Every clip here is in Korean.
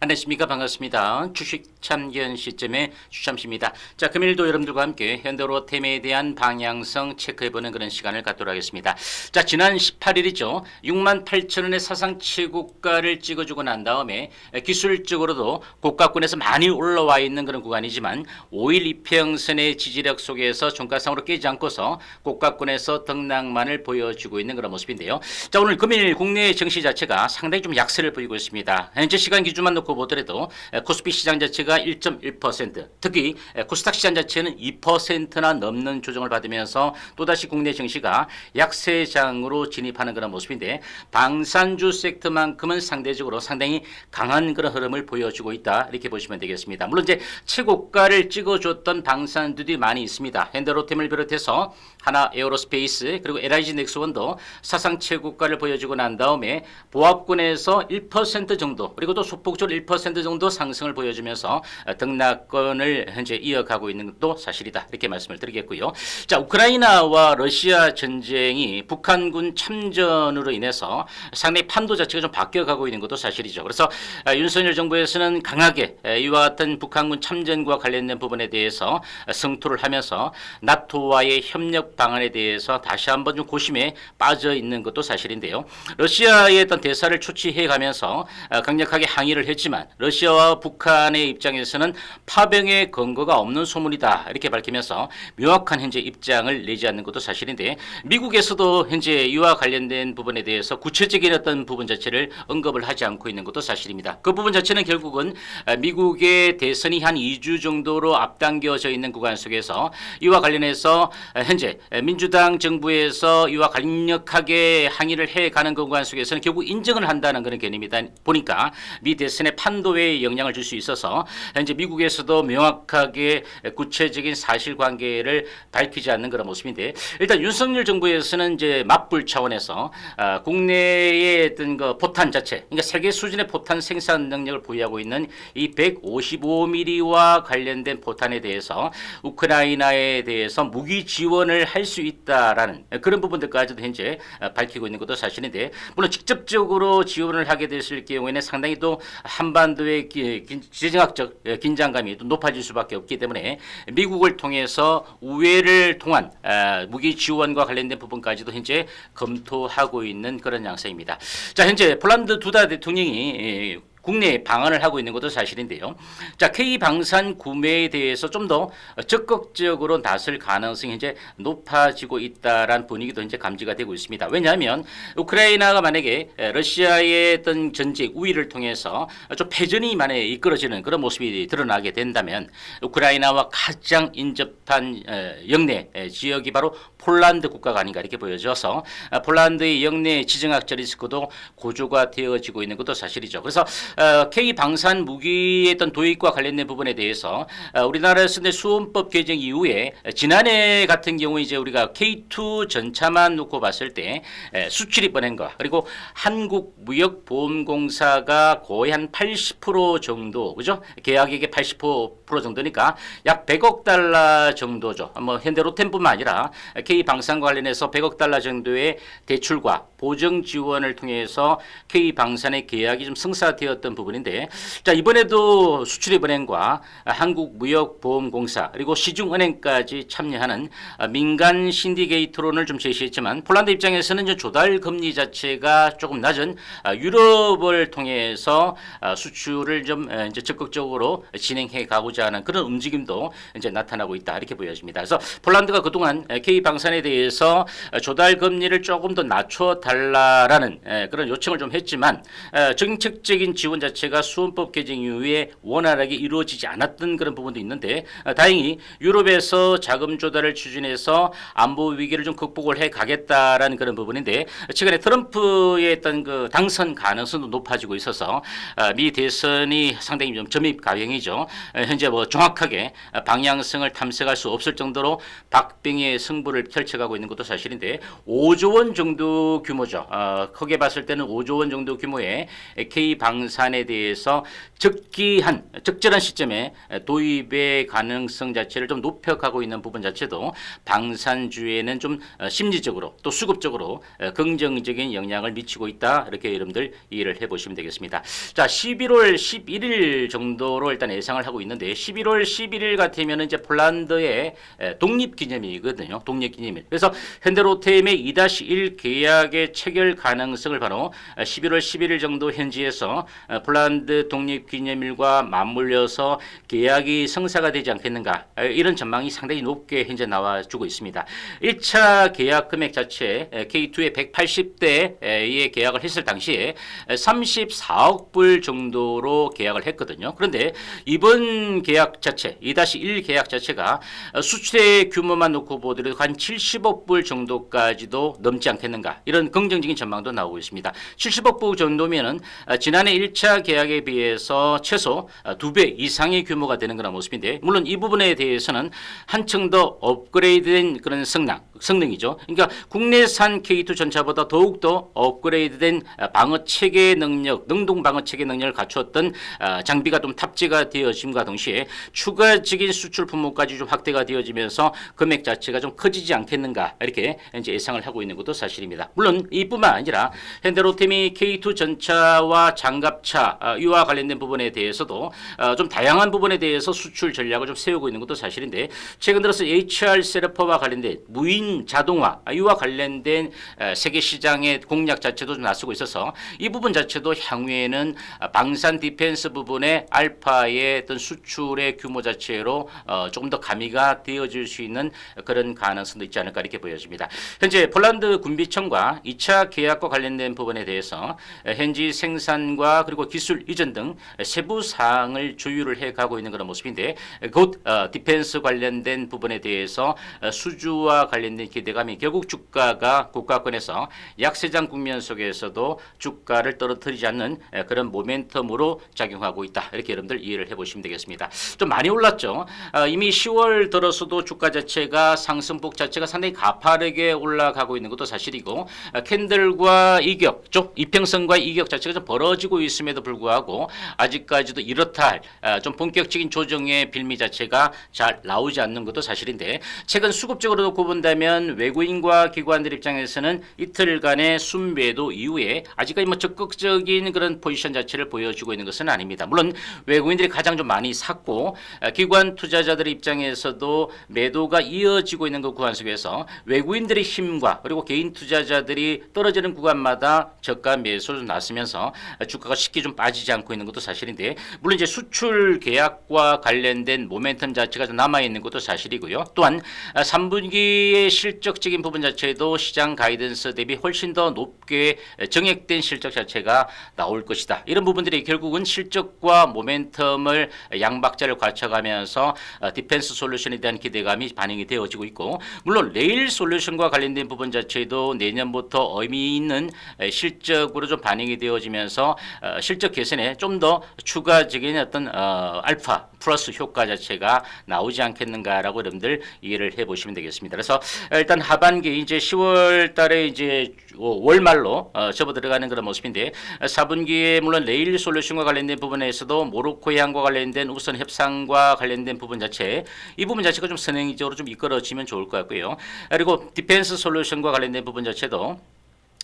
안녕하십니까 반갑습니다. 주식 참견 시점의 주참시입니다. 자 금일도 여러분들과 함께 현대로템에 대한 방향성 체크해보는 그런 시간을 갖도록 하겠습니다. 자 지난 18일이죠. 6만 8천 원의 사상 최고가를 찍어주고 난 다음에 기술적으로도 고가권에서 많이 올라와 있는 그런 구간이지만 5일 이평선의 지지력 속에서 종가상으로 깨지 않고서 고가권에서 등락만을 보여주고 있는 그런 모습인데요. 자 오늘 금일 국내 증시 자체가 상당히 좀 약세를 보이고 있습니다. 현재 시간 기준만 놓고 보더라도 코스피 시장 자체가 1.1% 특히 코스닥 시장 자체는 2%나 넘는 조정을 받으면서 또다시 국내 증시가 약세 장으로 진입하는 그런 모습인데 방산주 섹터만큼은 상대적으로 상당히 강한 그런 흐름을 보여주고 있다 이렇게 보시면 되겠습니다. 물론 이제 최고가를 찍어줬던 방산주들이 많이 있습니다. 현대로템을 비롯해서 하나 에어로스페이스 그리고 LIG 넥스원도 사상 최고가를 보여주고 난 다음에 보합권에서 1% 정도 그리고 또 소폭적으로 1% 정도 상승을 보여주면서 등락권을 현재 이어가고 있는 것도 사실이다 이렇게 말씀을 드리겠고요. 자 우크라이나와 러시아 전쟁이 북한군 참전으로 인해서 상당히 판도 자체가 좀 바뀌어가고 있는 것도 사실이죠. 그래서 아, 윤석열 정부에서는 강하게 에, 이와 같은 북한군 참전과 관련된 부분에 대해서 성토를 하면서 나토와의 협력 방안에 대해서 다시 한번 좀 고심에 빠져 있는 것도 사실인데요. 러시아의 어떤 대사를 초치해 가면서 아, 강력하게 항의를 했지만 러시아와 북한의 입장에서는 파병의 근거가 없는 소문이다 이렇게 밝히면서 명확한 현재 입장을 내지 않는 것도 사실인데 미국에서도 현재 이와 관련된 부분에 대해서 구체적인 어떤 부분 자체를 언급을 하지 않고 있는 것도 사실입니다. 그 부분 자체는 결국은 아, 미국의 대선이 한 2주 정도로 앞당겨져 있는 구간 속에서 이와 관련해서 아, 현재 민주당 정부에서 이와 강력하게 항의를 해 가는 구간 속에서는 결국 인정을 한다는 그런 개념이다 보니까 미 대선의 판도에 영향을 줄 수 있어서 현재 미국에서도 명확하게 구체적인 사실관계를 밝히지 않는 그런 모습인데 일단 윤석열 정부에서는 이제 맞불 차원에서 아, 국내의 어떤 그 포탄 자체, 그러니까 세계 수준의 포탄 생산 능력을 보유하고 있는 이 155mm와 관련된 포탄에 대해서 우크라이나에 대해서 무기 지원을 할 수 있다라는 그런 부분들까지도 현재 아, 밝히고 있는 것도 사실인데 물론 직접적으로 지원을 하게 됐을 경우에는 상당히 또 한 반도의 기- 긴- 지정학적 예, 긴장감이 또 높아질 수밖에 없기 때문에 미국을 통해서 우회를 통한 아, 무기 지원과 관련된 부분까지도 현재 검토하고 있는 그런 양상입니다. 자 현재 폴란드 두다 대통령이 예, 국내 방안을 하고 있는 것도 사실인데요. 자 K 방산 구매에 대해서 좀 더 적극적으로 나설 가능성이 현재 높아지고 있다라는 분위기도 현재 감지가 되고 있습니다. 왜냐하면 우크라이나가 만약에 에, 러시아의 어떤 전쟁 우위를 통해서 좀 패전이 만약에 이끌어지는 그런 모습이 드러나게 된다면 우크라이나와 가장 인접한 에, 영내 에, 지역이 바로 폴란드 국가가 아닌가 이렇게 보여져서 아, 폴란드의 영내 지정학적 리스크도 고조가 되어지고 있는 것도 사실이죠. 그래서 어, K 방산 무기의 어떤 도입과 관련된 부분에 대해서 어, 우리나라에서 이제 수원법 개정 이후에 지난해 같은 경우 이제 우리가 K2 전차만 놓고 봤을 때 에, 수출입 은행과 그리고 한국무역보험공사가 거의 한 80% 정도 그죠? 계약액의 80% 정도니까 약 100억 달러 정도죠. 뭐 현대로템뿐만 아니라 K 방산 관련해서 100억 달러 정도의 대출과 보정 지원을 통해서 K 방산의 계약이 좀 성사되 었던 부분인데 자 이번에도 수출입은행과 한국무역보험공사 그리고 시중은행까지 참여하는 민간 신디게이트론을 좀 제시했지만 폴란드 입장에서는 조달 금리 자체가 조금 낮은 유럽을 통해서 수출을 좀 에, 이제 적극적으로 진행해 가고자 하는 그런 움직임도 이제 나타나고 있다 이렇게 보여집니다. 그래서 폴란드가 그동안 K 방산에 대해서 조달 금리를 조금 더 낮춰 달라라는 에, 그런 요청을 좀 했지만 에, 정책적인 지원 자체가 수원법 개정 이후에 원활하게 이루어지지 않았던 그런 부분도 있는데 어, 다행히 유럽에서 자금 조달을 추진해서 안보 위기를 좀 극복을 해 가겠다라는 그런 부분인데 최근에 트럼프의 어떤 그 당선 가능성도 높아지고 있어서 어, 미 대선이 상당히 좀 점입 가경이죠. 어, 현재 뭐 정확하게 방향성을 탐색할 수 없을 정도로 박빙의 승부를 펼쳐가고 있는 것도 사실인데 5조 원 정도 규모죠. 어, 크게 봤을 때는 5조 원 정도 규모의 K 방산 방산에 대해서 적기한 적절한 시점에 도입의 가능성 자체를 좀 높여가고 있는 부분 자체도 방산주에는 좀 어, 심리적으로 또 수급적으로 어, 긍정적인 영향을 미치고 있다 이렇게 여러분들 이해를 해보시면 되겠습니다. 자 11월 11일 정도로 일단 예상을 하고 있는데 11월 11일 같으면 이제 폴란드의 에, 독립기념일이거든요. 독립기념일. 그래서 현대로템의 2-1 계약의 체결 가능성을 바로 어, 11월 11일 정도 현지에서 어, 폴란드 독립기념일과 맞물려서 계약이 성사가 되지 않겠는가 어, 이런 전망이 상당히 높게 현재 나와주고 있습니다. 1차 계약 금액 자체 에, K2의 180대의 계약을 했을 당시에 34억 불 정도로 계약을 했거든요. 그런데 이번 계약 자체 2-1 계약 자체가 어, 수출의 규모만 놓고 보더라도 한 70억 불 정도까지도 넘지 않겠는가 이런 긍정적인 전망도 나오고 있습니다. 70억 불 정도면은 어, 지난해 1차 계약에 비해서 최소 어, 두배 이상의 규모가 되는 그런 모습인데 물론 이 부분에 대해서는 한층 더 업그레이드된 그런 성능 성능이죠. 그러니까 국내산 K2 전차보다 더욱더 업그레이드된 어, 방어 체계 능력, 능동 방어 체계 능력을 갖추었던 어, 장비가 좀 탑재가 되어짐과 동시에 추가적인 수출 품목까지 좀 확대가 되어지면서 금액 자체가 좀 커지지 않겠는가 이렇게 이제 예상을 하고 있는 것도 사실입니다. 물론 이뿐만 아니라 현대로템이 K2 전차와 장갑차 어, 이와 관련된 부분에 대해서도 어, 좀 다양한 부분에 대해서 수출 전략을 좀 세우고 있는 것도 사실인데 최근 들어서 HR 세르퍼와 관련된 무인 자동화 아, 이와 관련된 에, 세계 시장의 공략 자체도 좀 나서고 있어서 이 부분 자체도 향후에는 아, 방산 디펜스 부분의 알파의 어떤 수출의 규모 자체로 어, 조금 더 가미가 되어질 수 있는 그런 가능성도 있지 않을까 이렇게 보여집니다. 현재 폴란드 군비청과 2차 계약과 관련된 부분에 대해서 에, 현지 생산과 그리고 기술 이전 등 세부 사항을 조율을 해 가고 있는 그런 모습인데 곧 어, 디펜스 관련된 부분에 대해서 어, 수주와 관련된 기대감이 결국 주가가 국가권에서 약세장 국면 속에서도 주가를 떨어뜨리지 않는 에, 그런 모멘텀으로 작용하고 있다. 이렇게 여러분들 이해를 해보시면 되겠습니다. 좀 많이 올랐죠. 어, 이미 10월 들어서도 주가 자체가 상승폭 자체가 상당히 가파르게 올라가고 있는 것도 사실이고 어, 캔들과 이격, 쪽 이평선과 이격 자체가 좀 벌어지고 있음에도 불구하고 아직까지도 이렇다 할 어, 좀 본격적인 조정의 빌미 자체가 잘 나오지 않는 것도 사실인데 최근 수급적으로 놓고 본다면 외국인과 기관들 입장에서는 이틀간의 순매도 이후에 아직까지 뭐 적극적인 그런 포지션 자체를 보여주고 있는 것은 아닙니다. 물론 외국인들이 가장 좀 많이 샀고 어, 기관 투자자들 입장에서도 매도가 이어지고 있는 그 구간 속에서 외국인들의 힘과 그리고 개인 투자자들이 떨어지는 구간마다 저가 매수를 나서면서 주가가 쉽게 좀 빠지지 않고 있는 것도 사실인데 물론 이제 수출 계약과 관련된 모멘텀 자체가 좀 남아 있는 것도 사실이고요. 또한 3분기의 실적적인 부분 자체도 시장 가이던스 대비 훨씬 더 높게 정액된 실적 자체가 나올 것이다. 이런 부분들이 결국은 실적과 모멘텀을 양박자를 갖춰가면서 어, 디펜스 솔루션에 대한 기대감이 반영이 되어지고 있고 물론 레일 솔루션과 관련된 부분 자체도 내년부터 의미 있는 에, 실적으로 좀 반영이 되어지면서 어, 실적 개선에 좀 더 추가적인 어떤 어, 알파 플러스 효과 자체가 나오지 않겠는가라고 여러분들 이해를 해보시면 되겠습니다. 그래서 일단 하반기 이제 10월 달에 이제 월 말로 어, 접어 들어가는 그런 모습인데 4분기에 물론 레일 솔루션과 관련된 부분에서도 모로코향과 관련된 우선 협상과 관련된 부분 자체 이 부분 자체가 좀 선행적으로 좀 이끌어지면 좋을 것 같고요. 그리고 디펜스 솔루션과 관련된 부분 자체도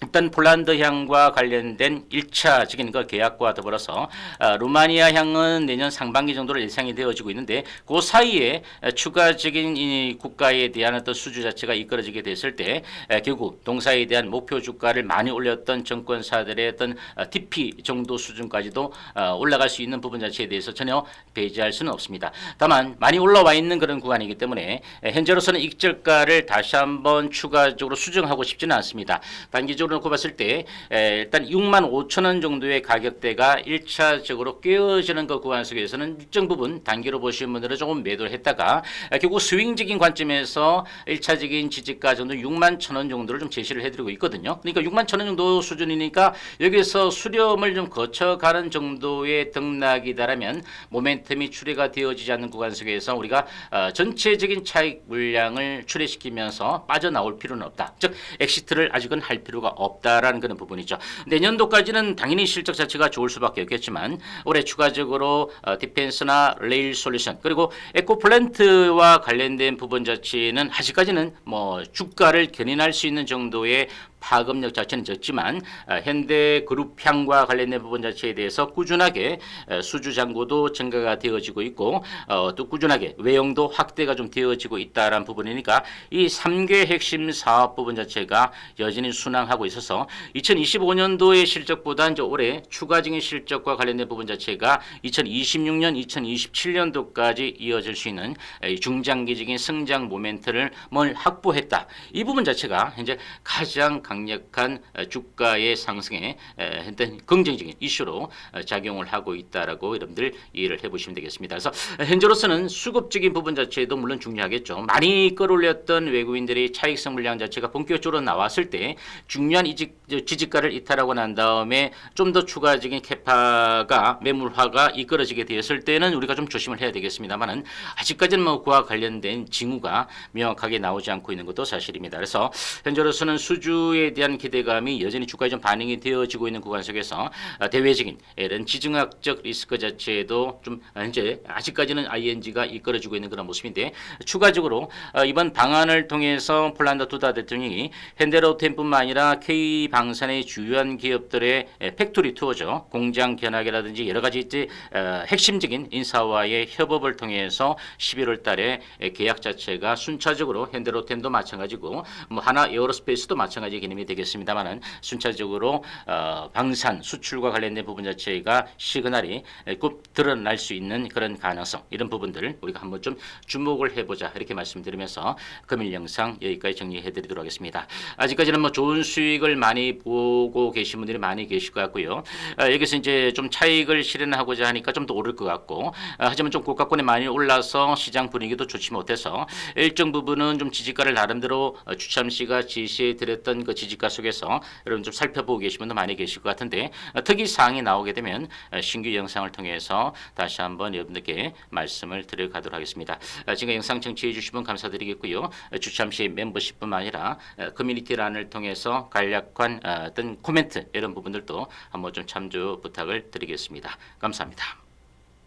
일단 폴란드 향과 관련된 1차적인 그 계약과 더불어서 어, 루마니아 향은 내년 상반기 정도로 예상이 되어지고 있는데 그 사이에 어, 추가적인 이 국가에 대한 어떤 수주 자체가 이끌어지게 됐을 때 에, 결국 동사에 대한 목표 주가를 많이 올렸던 정권사들의 어떤 어, TP 정도 수준까지도 어, 올라갈 수 있는 부분 자체에 대해서 전혀 배제할 수는 없습니다. 다만 많이 올라와 있는 그런 구간이기 때문에 에, 현재로서는 익절가를 다시 한번 추가적으로 수정하고 싶지는 않습니다. 단기적으로 놓고 봤을 때 에, 일단 6만 5천 원 정도의 가격대가 1차적으로 깨어지는 그 구간 속에서는 일정 부분 단기로 보시는 분들은 조금 매도를 했다가 에, 결국 스윙적인 관점에서 1차적인 지지가 정도 6만 천 원 정도를 좀 제시를 해드리고 있거든요. 그러니까 6만 천 원 정도 수준이니까 여기서 수렴을 좀 거쳐가는 정도의 등락이다라면 모멘텀이 출회가 되어지지 않는 구간 속에서 우리가 어, 전체적인 차익 물량을 출회시키면서 빠져나올 필요는 없다. 즉 엑시트를 아직은 할 필요가 없다라는 그런 부분이죠. 내년도까지는 당연히 실적 자체가 좋을 수밖에 없겠지만 올해 추가적으로 어, 디펜스나 레일 솔루션 그리고 에코플랜트와 관련된 부분 자체는 아직까지는 뭐 주가를 견인할 수 있는 정도의 파급력 자체는 적지만 어, 현대 그룹향과 관련된 부분 자체에 대해서 꾸준하게 어, 수주 잔고도 증가가 되어지고 있고 어, 또 꾸준하게 외형도 확대가 좀 되어지고 있다라는 부분이니까 이 3개 핵심 사업 부분 자체가 여전히 순항하고 있어서 2025년도의 실적보다 이제 올해 추가적인 실적과 관련된 부분 자체가 2026년, 2027년도까지 이어질 수 있는 이 중장기적인 성장 모멘트를 뭘 확보했다. 이 부분 자체가 현재 가장 강 력한 어, 주가의 상승에 에, 어떤 긍정적인 이슈로 어, 작용을 하고 있다라고 여러분들 이해를 해보시면 되겠습니다. 그래서 현재로서는 수급적인 부분 자체도 물론 중요하겠죠. 많이 끌어올렸던 외국인들의 차익성 물량 자체가 본격적으로 나왔을 때 중요한 이직 저 지지가를 이탈하고 난 다음에 좀 더 추가적인 캐파가 매물화가 이끌어지게 되었을 때는 우리가 좀 조심을 해야 되겠습니다만은 아직까지는 뭐 그와 관련된 징후가 명확하게 나오지 않고 있는 것도 사실입니다. 그래서 현재로서는 수주 에 대한 기대감이 여전히 주가에 좀 반영이 되어지고 있는 구간 속에서 어, 대외적인 이런 지정학적 리스크 자체도 좀 현재 아직까지는 ING가 이끌어지고 있는 그런 모습인데 추가적으로 어, 이번 방안을 통해서 폴란드 두다 대통령이 현대로템뿐만 아니라 K 방산의 주요한 기업들의 에, 팩토리 투어죠. 공장 견학이라든지 여러 가지 이제 어, 핵심적인 인사와의 협업을 통해서 11월달에 계약 자체가 순차적으로 현대로템도 마찬가지고 뭐 하나 에어로스페이스도 마찬가지 개념이 되겠습니다만은 순차적으로 어, 방산 수출과 관련된 부분 자체가 시그널이 에, 곧 드러날 수 있는 그런 가능성 이런 부분들 우리가 한번 좀 주목을 해보자 이렇게 말씀드리면서 금일 영상 여기까지 정리해드리도록 하겠습니다. 아직까지는 뭐 좋은 수익을 많이 보고 계신 분들이 많이 계실 것 같고요. 아, 여기서 이제 좀 차익을 실현하고자 하니까 좀 더 오를 것 같고 아, 하지만 좀 고가권에 많이 올라서 시장 분위기도 좋지 못해서 일정 부분은 좀 지지가를 나름대로 어, 주참 씨가 지시해 드렸던 그 지지가 속에서 여러분 좀 살펴보고 계신 분도 많이 계실 것 같은데 어, 특이 사항이 나오게 되면 어, 신규 영상을 통해서 다시 한번 여러분들께 말씀을 드려가도록 하겠습니다. 어, 지금 영상 청취해 주신 분 감사드리겠고요. 어, 주참 씨 멤버십뿐만 아니라 어, 커뮤니티란을 통해서 간략한 어, 어떤 코멘트 이런 부분들도 한번 좀 참조 부탁을 드리겠습니다. 감사합니다.